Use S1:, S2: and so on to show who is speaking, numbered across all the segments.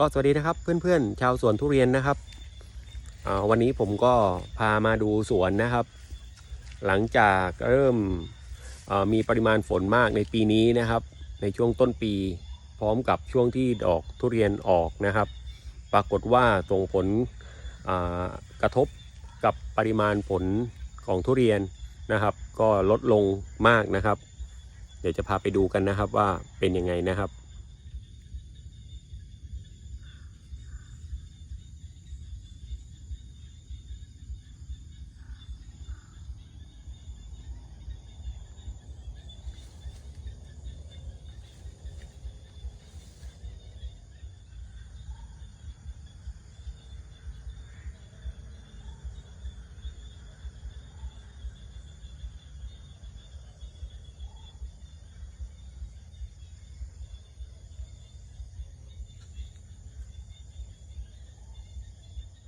S1: ก็สวัสดีนะครับเพื่อนๆ ชาวสวนทุเรียนนะครับวันนี้ผมก็พามาดูสวนนะครับ หลังจากเริ่มมีปริมาณฝนมากในปีนี้นะครับ ในช่วงต้นปี พร้อมกับช่วงที่ดอกทุเรียนออกนะครับ ปรากฏว่าส่งผลกระทบกับปริมาณผลของทุเรียนนะครับ ก็ลดลงมากนะครับ เดี๋ยวจะพาไปดูกันนะครับว่าเป็นยังไงนะครับ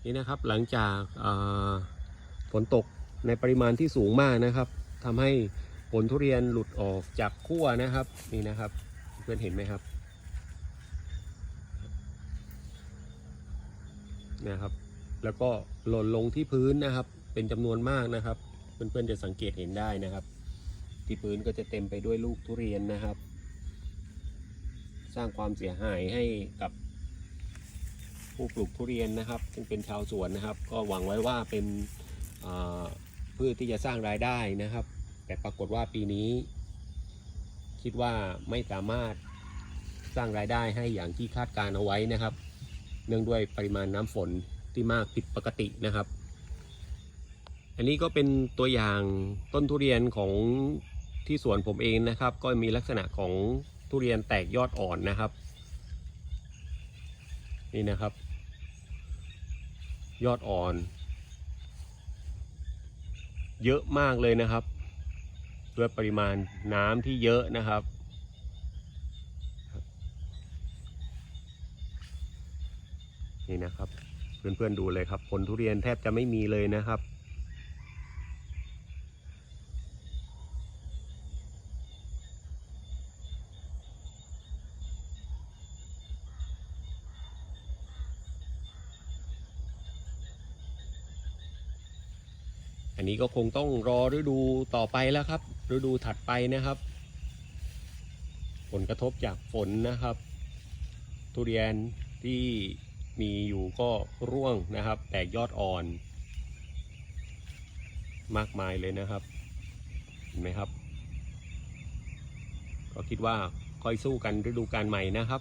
S1: นี่นะครับหลังจากฝนตกในปริมาณที่สูงมากนะครับทำให้ผลทุเรียนหลุดออกจากขั้วนะครับนี่นะครับเพื่อนเห็นไหมครับนะครับ แล้วก็หล่นลงที่พื้นนะครับ เป็นจำนวนมากนะครับ เพื่อนๆจะสังเกตเห็นได้นะครับ ที่พื้นก็จะเต็มไปด้วยลูกทุเรียนนะครับ สร้างความเสียหายให้กับ ผู้ปลูกทุเรียนนะครับซึ่งเป็นชาวสวนนะครับ ก็หวังไว้ว่าเป็นพืชที่จะสร้างรายได้นะครับ แต่ปรากฏว่าปีนี้ คิดว่าไม่สามารถสร้างรายได้ให้อย่างที่คาดการเอาไว้นะครับ เนื่องด้วยปริมาณน้ำฝนที่มากผิดปกตินะครับ อันนี้ก็เป็นตัวอย่างต้นทุเรียนของที่สวนผมเองนะครับ ก็มีลักษณะของทุเรียนแตกยอดอ่อนนะครับ นี่นะครับ ยอดอ่อน เยอะมากเลยนะครับ ด้วยปริมาณน้ำที่เยอะนะครับ นี่นะครับ เพื่อนๆดูเลยครับ ผลทุเรียนแทบจะไม่มีเลยนะครับ อันนี้ก็คงต้องรอฤดูต่อไปแล้วครับ ฤดูถัดไปนะครับ ผลกระทบจากฝนนะครับ ทุเรียนที่มีอยู่ก็ร่วงนะครับ แตกยอดอ่อน มากมายเลยนะครับ เห็นไหมครับ ก็คิดว่าค่อยสู้กันฤดูการใหม่นะครับ